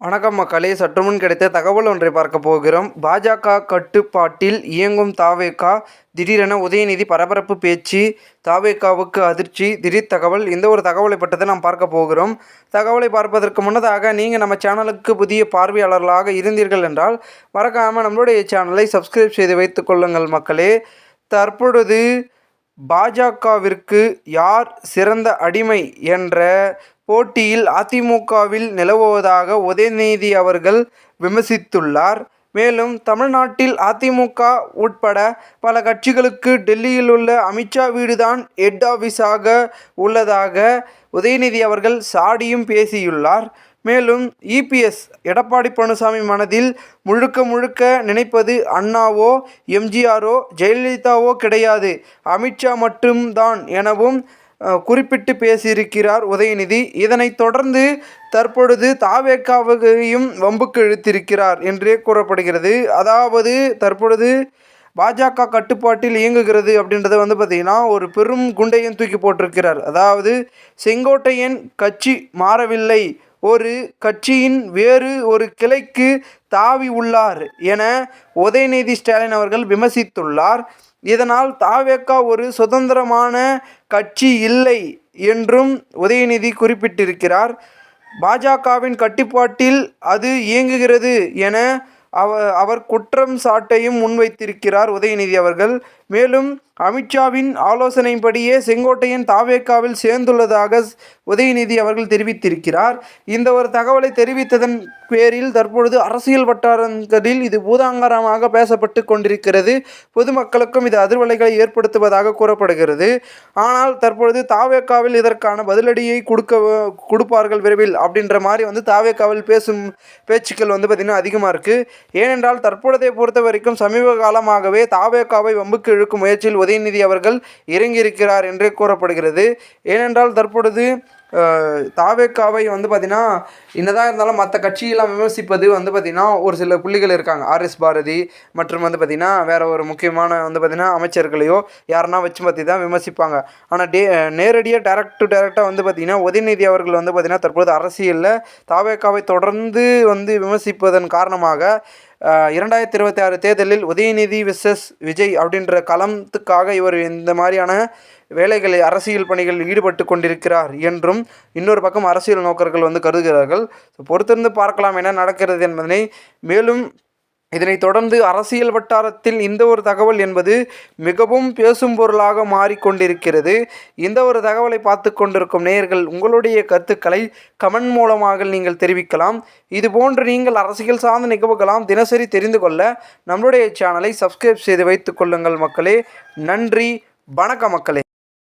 வணக்கம் மக்களே. சற்றுமுன் கிடைத்த தகவல் ஒன்றை பார்க்க போகிறோம். பாஜக கட்டுப்பாட்டில் இயங்கும் தாவேகா திடீரென உதயநிதி பரபரப்பு பேச்சு தாவேகாவுக்கு அதிர்ச்சி திடீர் தகவல் இந்த ஒரு தகவலை பட்டதை நாம் பார்க்க போகிறோம். தகவலை பார்ப்பதற்கு முன்னதாக நீங்கள் நம்ம சேனலுக்கு புதிய பார்வையாளர்களாக இருந்தீர்கள் என்றால் மறக்காமல் நம்மளுடைய சேனலை சப்ஸ்கிரைப் செய்து வைத்துக் கொள்ளுங்கள் மக்களே. தற்பொழுது பாஜகவிற்கு யார் சிறந்த அடிமை என்ற போட்டியில் அதிமுகவில் நிலவுவதாக உதயநிதி அவர்கள் விமர்சித்துள்ளார். மேலும் தமிழ்நாட்டில் அதிமுக உட்பட பல கட்சிகளுக்கு டெல்லியில் உள்ள அமித்ஷா வீடுதான் ஹெட் ஆஃபீஸாக உள்ளதாக உதயநிதி அவர்கள் சாடியும் பேசியுள்ளார். மேலும் இபிஎஸ் எடப்பாடி பழனிசாமி மனதில் முழுக்க முழுக்க நினைப்பது அண்ணாவோ எம்ஜிஆரோ ஜெயலலிதாவோ கிடையாது. அமித்ஷா மட்டும்தான் எனவும் குறிப்பிட்டு பேசியிருக்கிறார் உதயநிதி. இதனைத் தொடர்ந்து தற்பொழுது தாவேக்காவையும் வம்புக்கு இழுத்திருக்கிறார் என்றே கூறப்படுகிறது. அதாவது தற்பொழுது பாஜக கட்டுப்பாட்டில் இயங்குகிறது அப்படின்றத வந்து பார்த்திங்கன்னா ஒரு பெரும் குண்டையும் தூக்கி போட்டிருக்கிறார். அதாவது செங்கோட்டையன் கட்சி மாறவில்லை. ஒரு கட்சியின் வேறு ஒரு கிளைக்கு தாவி உள்ளார் என உதயநிதி ஸ்டாலின் அவர்கள் விமர்சித்துள்ளார். இதனால் தாவேக்கா ஒரு சுதந்திரமான கட்சி இல்லை என்றும் உதயநிதி குறிப்பிட்டிருக்கிறார். பாஜகவின் கட்டுப்பாட்டில் அது இயங்குகிறது என அவ அவர் குற்றம் சாட்டையும் முன்வைத்திருக்கிறார் உதயநிதி அவர்கள். மேலும் அமித்ஷாவின் ஆலோசனைப்படியே செங்கோட்டையன் தாவேக்காவில் சேர்ந்துள்ளதாக உதயநிதி அவர்கள் தெரிவித்திருக்கிறார். இந்த ஒரு தகவலை தெரிவித்ததன் பேரில் தற்பொழுது அரசியல் வட்டாரங்களில் இது பூதாங்கரமாக பேசப்பட்டு கொண்டிருக்கிறது. பொதுமக்களுக்கும் இது அதிர்வலைகளை ஏற்படுத்துவதாக கூறப்படுகிறது. ஆனால் தற்பொழுது தாவேக்காவில் இதற்கான பதிலடியை கொடுக்க கொடுப்பார்கள் விரைவில் அப்படின்ற மாதிரி வந்து தாவேக்காவில் பேசும் பேச்சுக்கள் வந்து பார்த்திங்கன்னா அதிகமாக இருக்குது ஏனென்றால் தற்பொழுதை பொறுத்த வரைக்கும் சமீப காலமாகவே தாவேக்காவை வம்புக்கு இழுக்கும் முயற்சியில் உதயநிதி அவர்கள் இறங்கியிருக்கிறார் என்றே கூறப்படுகிறது. ஏனென்றால் தற்பொழுது தாவேக்காவை வந்து பார்த்திங்கன்னா என்னதான் இருந்தாலும் மற்ற கட்சியெல்லாம் விமர்சிப்பது வந்து பார்த்திங்கன்னா ஒரு சில புள்ளிகள் இருக்காங்க. ஆர்எஸ் பாரதி மற்றும் வந்து பார்த்திங்கன்னா வேறு ஒரு முக்கியமான வந்து பார்த்திங்கன்னா அமைச்சர்களையோ யாருன்னா வச்சு பற்றி தான் விமர்சிப்பாங்க. ஆனால் டே நேரடியாக டேரக்ட் டு டேரெக்டாக வந்து பார்த்திங்கன்னா உதயநிதி அவர்கள் வந்து பார்த்திங்கன்னா தற்போது அரசியலில் தாவேக்காவை தொடர்ந்து வந்து விமர்சிப்பதன் காரணமாக இரண்டாயிரத்தி இருபத்தி ஆறு தேர்தலில் உதயநிதி விசஸ் விஜய் அப்படின்ற களத்துக்காக இவர் இந்த மாதிரியான வேலைகளை அரசியல் பணிகளில் ஈடுபட்டு கொண்டிருக்கிறார் என்றும் இன்னொரு பக்கம் அரசியல் நோக்கர்கள் வந்து கருதுகிறார்கள். பொறுத்திருந்து பார்க்கலாம் என்ன நடக்கிறது என்பதனை மேலும் இதனைத் தொடர்ந்து அரசியல் வட்டாரத்தில் இந்த ஒரு தகவல் என்பது மிகவும் பேசும் பொருளாக மாறிக்கொண்டிருக்கிறது. இந்த ஒரு தகவலை பார்த்து கொண்டிருக்கும் நேயர்கள் உங்களுடைய கருத்துக்களை கமெண்ட் மூலமாக நீங்கள் தெரிவிக்கலாம். இதுபோன்று நீங்கள் அரசியல் சார்ந்த நிகழ்வுகளாம் தினசரி தெரிந்து கொள்ள நம்மளுடைய சேனலை சப்ஸ்கிரைப் செய்து வைத்துக் கொள்ளுங்கள் மக்களே. நன்றி வணக்க மக்களே.